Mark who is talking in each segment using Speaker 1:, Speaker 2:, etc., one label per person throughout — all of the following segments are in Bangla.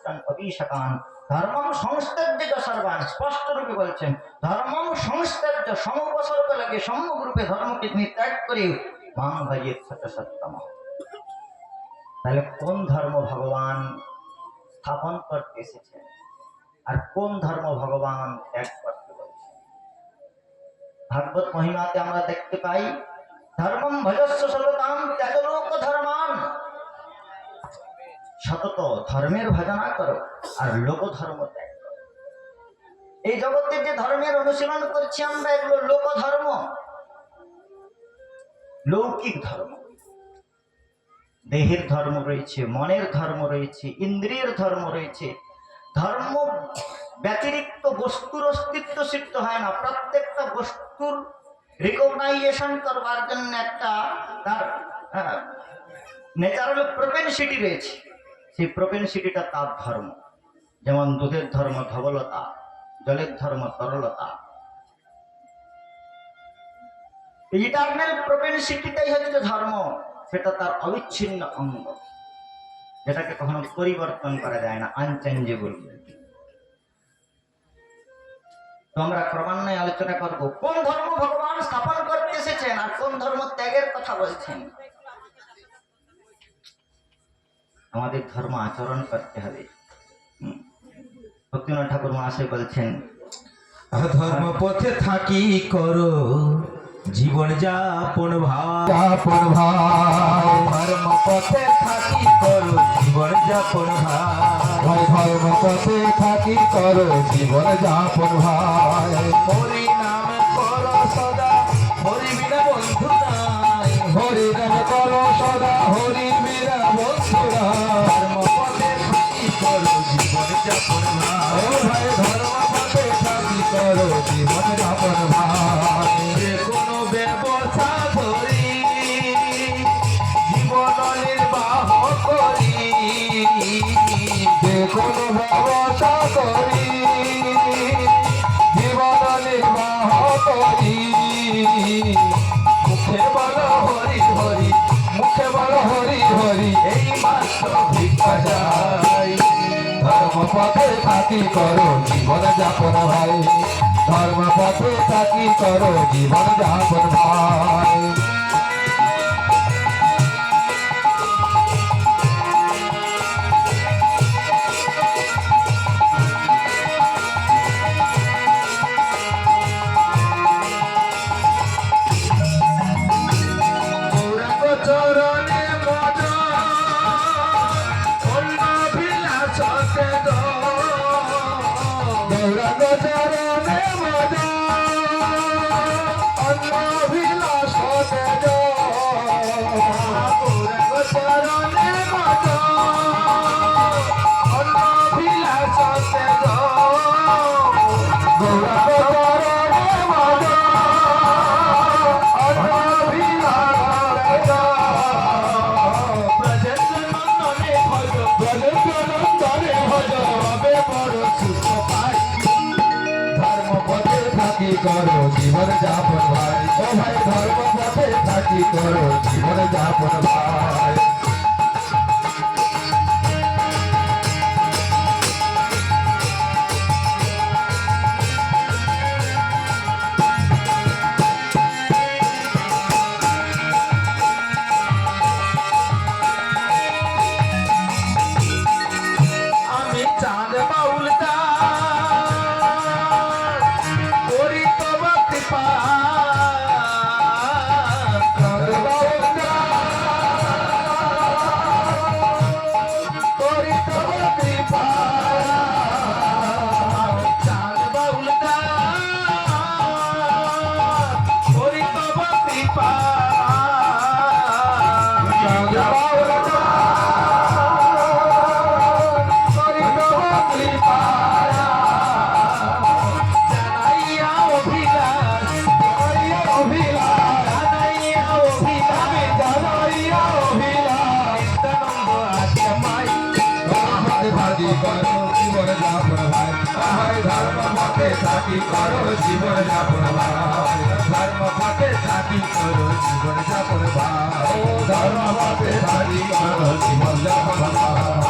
Speaker 1: অস্পৃষ্টান অভিশাকান ধর্মম সংস্তার্য সর্বান স্পষ্ট রূপে বলছেন, ধর্মম সংস্তার্য সমবসর্গ লাগে সম্যক ধর্মকে ত্যাগ করে তাহলে কোন ধর্ম ভগবান স্থাপন করতে এসেছেন আর কোন ধর্ম ভগবান ত্যাগ করতে বলছেন ভাগবত মহিমাতে আমরা দেখতে পাই, ধর্মম ভজস্ব সততাম সতত ধর্মের ভজনা করো, আর লোক ধর্ম ত্যাগ করো। এই জগতে যে ধর্মের অনুশীলন করছি আমরা, এগুলো লোক ধর্ম। লৌকিক ধর্ম। দেহের ধর্ম রয়েছে, মনের ধর্ম রয়েছে, ইন্দ্রিয়ের ধর্ম রয়েছে। ধর্ম ব্যতিরিক্ত বস্তুর অস্তিত্ব সিদ্ধ হয় না। প্রত্যেকটা বস্তুর রিকগনাইজেশন করবার জন্য একটা তার ন্যাচারাল প্রপেনসিটি রয়েছে। সেই প্রপেনসিটিটা তার ধর্ম। যেমন দুধের ধর্ম ধবলতা, জলের ধর্ম তরলতা। ইটারনাল প্রপেনসিটিটাই হচ্ছে ধর্ম, সেটা তার অবিচ্ছিন্ন অঙ্গ, যেটাকে কখনো পরিবর্তন করা যায় না আনচেঞ্জেবল আমরা ক্রমান্বয়ে আলোচনা করব, কোন ধর্ম ভগবান স্থাপন করতে এসেছেন আর কোন ধর্ম ত্যাগের কথা বলছেন? আমাদের ধর্ম আচরণ করতে হবে। হুম। ভক্তিনাথ ঠাকুর মহাশয় বলছেন
Speaker 2: ধর্ম পথে থাকি করো জীবন যাপন ভাই। ধর্ম পথে থাকি করো জীবন যাপন ভাই।
Speaker 3: ধর্ম পথে থাকি করো জীবন যাপন ভাই।
Speaker 2: হরি নাম করো সদা হরি বিনা বন্ধু
Speaker 3: হরি নাম করো সদা হরি মেরা বন্ধুরা
Speaker 2: ধর্ম থাকি করো, জীবন যাপন
Speaker 3: ও
Speaker 2: ভাই
Speaker 3: ভাই ধর্ম পথে থাকি করো, জীবন যাপন ভাই
Speaker 2: যে কোনো ব্যবসা ধরি জীবন নির্বাহ করি।
Speaker 3: যে কোনো ব্যবসা করি
Speaker 2: যাই।
Speaker 3: ধর্ম পথে থাকি করো জীবন যাপন ভাই। ধর্ম পথে থাকি করো জীবন যাপন ভাই। থাকি করো জীবন যাপন ধর্ম পথে থাকি করো জীবন যাপন ধর্ম পথে থাকি করো জীবন যাপন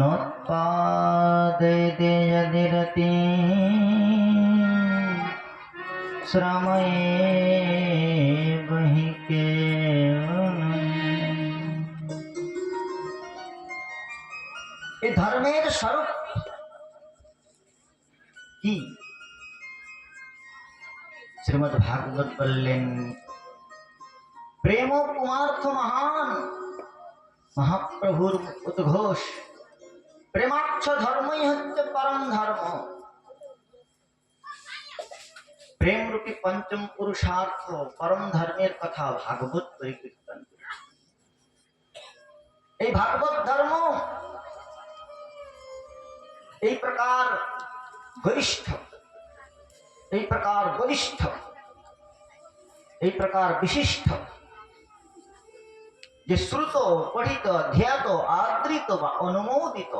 Speaker 1: নোৎপাদয়তে যদিরতি শ্রময়ে বহিকে এই ধর্মের স্বরূপ কি? শ্রীমদ ভাগবত বললেন প্রেম কুমার্থ মহান। মহাপ্রভুর উদ্ঘোষ। প্রেমাক্ষ ধর্মই হচ্ছে পরম ধর্ম। প্রেম রূপী পঞ্চম পুরুষার্থ, পরম ধর্মের কথা ভাগবত পরিকীর্তন। এই ভাগবত ধর্ম এই প্রকার গরিষ্ঠ এই প্রকার বলিষ্ঠ এই প্রকার বিশিষ্ট। যে শ্রুত পঠিত ধ্যাত আদৃত বা অনুমোদিত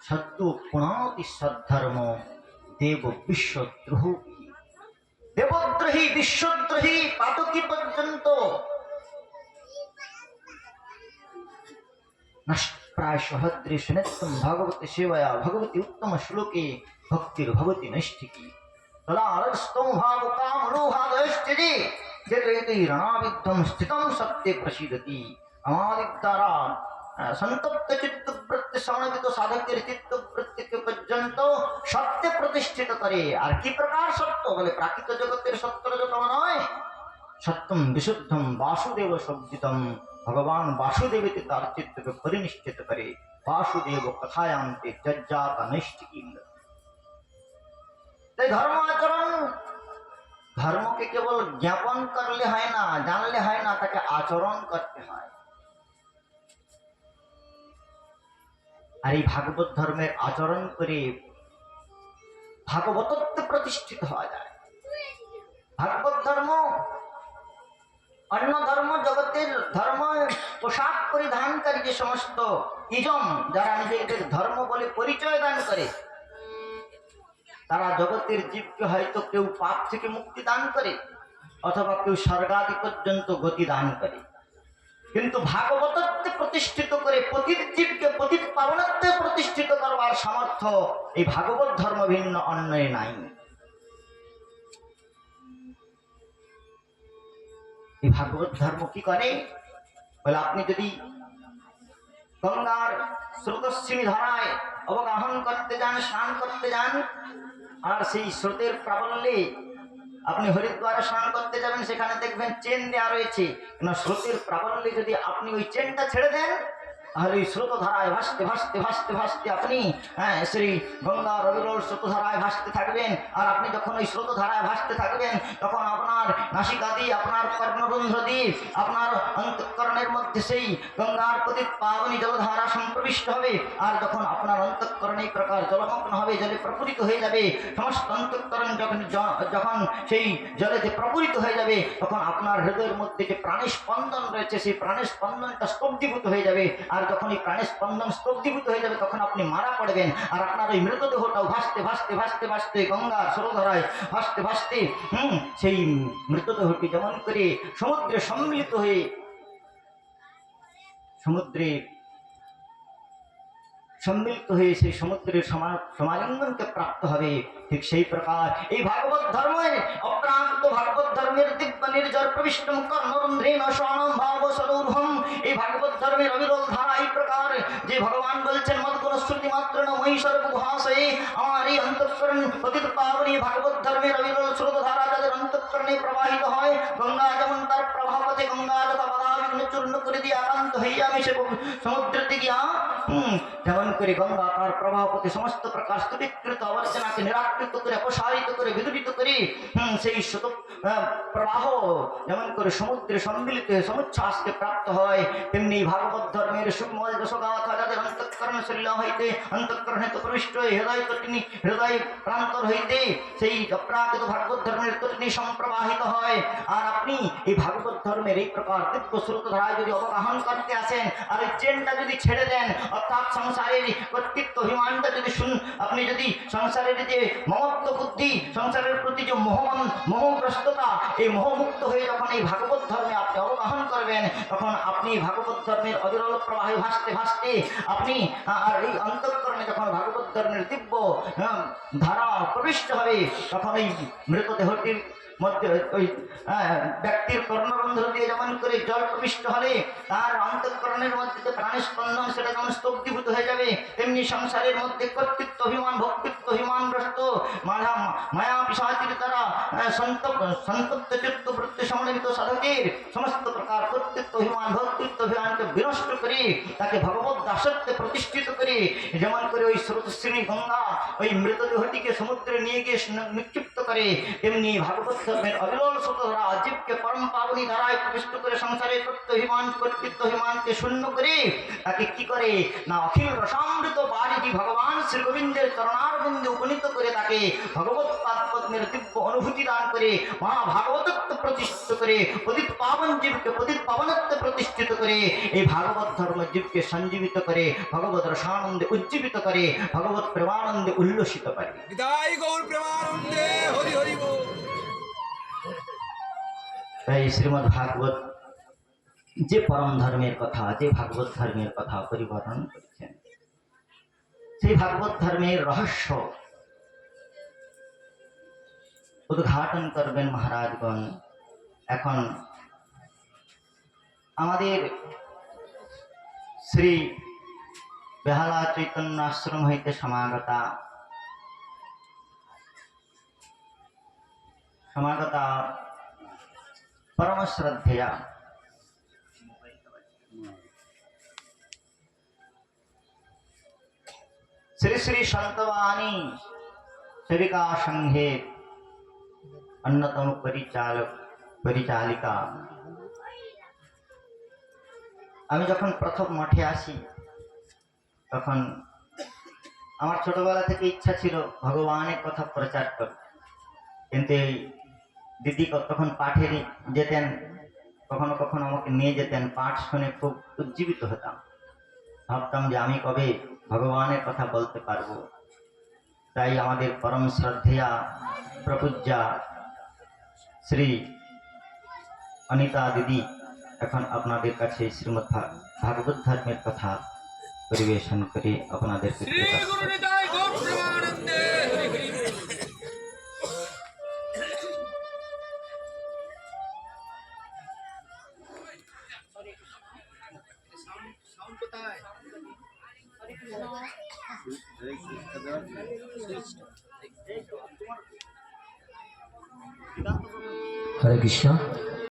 Speaker 1: সত্য পুনাতি সদ্ধর্ম দেব বিশ্বদ্রোহী দেবদ্রোহী বিশ্বদ্রোহী পাতকি পর্যন্ত নষ্টপ্রায় সহদ্রে সুনেত্তম ভগবতী সেবয়া ভগবতী উত্তম শ্লোকে ভক্তির ভগবতী নৈষ্ঠিকী তদা রজস্তম ভাব কামনোভাদয়শ্চি যেতে রণাবিদ্ধম স্থিতম সত্যে প্রসিদতি আমাদের দ্বারা সন্তপ্ত চিত্তবৃত্তি সমন্বিত সাধকের চিত্তবৃত্তিকে পর্যন্ত সত্যে প্রতিষ্ঠিত করে আর কি প্রকার সত্য? বলে প্রাকৃত জগতের সত্য যতম নয়। সত্যম বিশুদ্ধম বাসুদেব সজ্জিতম। ভগবান বাসুদেবতে তার চিত্তকে পরিনিষ্ঠিত করে। বাসুদেব কথায়ান্তে যজ্জাত নৈষ্ঠিকী ধর্ম আচরণ ধর্মকে কেবল জ্ঞাপন করলে হয় না, জানলে হয় না, তাকে আচরণ করতে হয়। আর এই ভাগবত ধর্মের আচরণ করে ভাগবতত্ব প্রতিষ্ঠিত হওয়া যায়। ভাগবত ধর্ম অন্য ধর্ম জগতের ধর্ম পোশাক পরিধানকারী যে সমস্ত ইজম, যারা নিজেদের ধর্ম বলে পরিচয় দান করে তারা জগতের জীবকে হয়তো কেউ পাপ থেকে মুক্তি দান করে অথবা কেউ স্বর্গাদি পর্যন্ত গতি দান করে। কিন্তু ভাগবতত্বে প্রতিষ্ঠিত করে পতিত জীবকে পতিত পাবনত্বে প্রতিষ্ঠিত করবার সামর্থ্য এই ভাগবত ধর্ম ভিন্ন অন্যে নাই। এই ভাগবত ধর্ম কি করে? বলে আপনি যদি গঙ্গার স্রোতস্বিনী ধারায় অবগাহন করতে যান, স্নান করতে যান আর সেই স্রোতের প্রাবল্যে আপনি হরিদ্বারে স্নান করতে যাবেন, সেখানে দেখবেন চেন দেওয়া রয়েছে। কেন স্রোতের প্রাবল্যে যদি আপনি ওই চেনটা ছেড়ে দেন তাহলে ওই স্রোত ধারায় ভাসতে ভাসতে ভাসতে ভাসতে আপনি হ্যাঁ শ্রী গঙ্গা রবিরোর স্রোত ধারায় ভাসতে থাকবেন। আর আপনি যখন ওই স্রোতধারায় ভাসতে থাকবেন, তখন আপনার নাসিকা দিয়ে আপনার কর্ণরন্ধ্র দিয়ে আপনার অন্তঃকরণের মধ্যে সেই গঙ্গার প্রতি পাবনী জলধারা সম্প্রবিষ্ট হবে। আর যখন আপনার অন্তঃকরণ এই প্রকার জলমগ্ন হবে, জলে প্রপুরিত হয়ে যাবে। সমস্ত অন্তঃকরণ যখন যখন সেই জলেতে প্রপুরিত হয়ে যাবে, তখন আপনার হৃদয়ের মধ্যে যে প্রাণের স্পন্দন রয়েছে, সেই প্রাণের স্পন্দনটা স্তব্ধীভূত হয়ে যাবে। আর যখন এই প্রাণের স্পন্দন স্তব্ধীভূত হয়ে যাবে, তখন আপনি মারা পড়বেন। আর আপনার ওই মৃতদেহটাও ভাসতে ভাসতে ভাসতে ভাসতে গঙ্গা সরোধরায় ভাসতে ভাসতে, হুম, সেই মৃতদেহটি যেমন করে সমুদ্রে সম্মিলিত হয়ে সমুদ্রে সম্মিলিত হয়ে সেই সমুদ্রের সমা- সমালিঙ্গনকে প্রাপ্ত হবে। ঠিক সেই প্রকার এই ভাগবত ধর্মের অপ্রান্ত ভাগবত ধর্মের দিব্য নির্জর প্রবিষ্টম কর্ণরন্ধ্রেণ স্বর্ণম ভাব এই ভাগবত ধর্মের অবিরল ধারা এই প্রকার, যে ভগবান বলছেন, মদগুণ শ্রুতি মাত্র মহিষর গুহাশয়ে আমার এই অন্তঃকরণ পতিত পাবনী ভাগবত ধর্মের অবিরল স্রোত ধারা যাদের অন্তঃকরণে প্রবাহিত হয়, গঙ্গা যেমন তার প্রভাব পথে গঙ্গা যথা বাধাবিঘ্ন চূর্ণ করে দিয়ে আকান্ত হইয়া মিশে সমুদ্রের দিকে যেমন করে গঙ্গা তার প্রভাব পথে সমস্ত প্রকার স্তূপীকৃত অবর্জনাকে নিরাকৃত করে অপসারিত করে বিদূরিত করে সেই প্রবাহ যেমন করে সমুদ্রে সম্মিলিত সমুচ্ছ্বাসকে প্রাপ্ত হয়, তেমনি ভাগবত ধর্মের সুকমল যশগাথা যাদের অন্তঃকরণ শরীর হইতে, অন্তঃকরণ হেতু প্রবিষ্ট হয়ে হৃদয় কঠিনী, হৃদয় প্রান্তর হইতে, সেই অপ্রাকৃত ভাগবত ধর্মের কঠিনী সম্প্রবাহিত হয়। আর আপনি এই ভাগবত ধর্মের এই প্রকার দিব্য স্রোত ধারায় যদি অবগাহন করতে আসেন, আর ওই চেনটা যদি ছেড়ে দেন অর্থাৎ সংসারের কর্তৃত্ব অভিমানটা যদি শুন, আপনি যদি সংসারের যে মমত্ব বুদ্ধি, সংসারের প্রতি যে মোহমান, মোহগ্রস্ততা, এই মোহমুক্ত হয়ে যখন এই ভাগবত ধর্মে আপনি অবগাহন করবেন, তখন আপনি ভাগবত ধর্মের অবিরল প্রবাহে ভাসতে ভাসতে আপনি আর এই অন্তঃকরণে যখন ভাগবত ধর্মের দিব্য ধারা প্রবিষ্ট হবে, তখন এই মৃতদেহটির ব্যক্তির কর্ণরন্ধ্র দিয়ে যেমন করে জল প্রবিষ্ট হলে, তার অন্তঃকরণের মধ্যে যে প্রাণের স্পন্দন সেটা যেমন স্তব্ধীভূত হয়ে যাবে, তেমনি সংসারের মধ্যে কর্তৃত্ব অভিমান, ভক্তিত্ব অভিমানগ্রস্ত মায়া মায়া পিসাচির দ্বারা সন্তপ সন্তপ্ত চিত্ত বৃত্তি সমন্বিত সাধকের সমস্ত প্রকার কর্তৃত্ব অভিমান, ভক্তিত্ব অভিমানকে বিনষ্ট করে, তাকে ভগবত দাসত্বে প্রতিষ্ঠিত করে, যেমন করে ওই স্রোতশ্রেণী গঙ্গা, ওই মৃতদেহটিকে সমুদ্রে নিয়ে গিয়ে নিক্ষিপ্ত করে, তেমনি ভাগবত ধর্মের অবিরল সুতরা জীবকে পরম পাবনী দ্বারায় প্রবিষ্ট করে সংসারে কর্তৃত্ব অভিমান কর্তৃত্ব অভিমানকে শূন্য করে, তাকে কি করে? না, অখিল রসামৃত বাড়িটি ভগবান শ্রী গোবিন্দের চরণার বন্ধে উপনীত করে তাকে ভগবত পাদ দিব্য অনুভূতি দান করে মহা ভাগবতত্ব প্রতিষ্ঠিত করে, পতিত পাবন জীবকে পতিত পাবনত্ব প্রতিষ্ঠিত করে, এই ভাগবত ধর্ম জীবকে সঞ্জীবিত করে, ভগবত রসানন্দে উজ্জীবিত করে, ভগবত প্রেমানন্দে উল্লসিত করে।
Speaker 2: বিদায় গৌর প্রেমানন্দে।
Speaker 1: তাই শ্রীমৎ ভাগবত যে পরম ধর্মের কথা, যে ভাগবত ধর্মের কথা পরিবর্তন করেছেন। সেই ভাগবত ধর্মের রহস্য উদ্ঘাটন করবেন মহারাজগণ। এখন আমাদের শ্রী বেহালা চৈতন্য আশ্রম হইতে সমাগতা পরম শ্রদ্ধেয়া শ্রী শ্রী সন্তবাণী সেবিকা সংঘের অন্যতম পরিচালক পরিচালিকা আমি যখন প্রথম মঠে আসি, তখন আমার ছোটবেলা থেকে ইচ্ছা ছিল ভগবানের কথা প্রচার করতে। কিন্তু এই দিদি তখন পাঠে যেতেন, কখনো কখনো আমাকে নিয়ে যেতেন। পাঠ শুনে খুব উজ্জীবিত হতাম। ভাবতাম যে আমি কবে ভগবানের কথা বলতে পারব। তাই আমাদের পরম শ্রদ্ধেয়া প্রপূজ্যা শ্রী অনিতা দিদি এখন আপনাদের কাছে শ্রীমৎ ভা- ভাগবত ধর্মের কথা পরিবেশন করে আপনাদের
Speaker 3: হরে কৃষ্ণ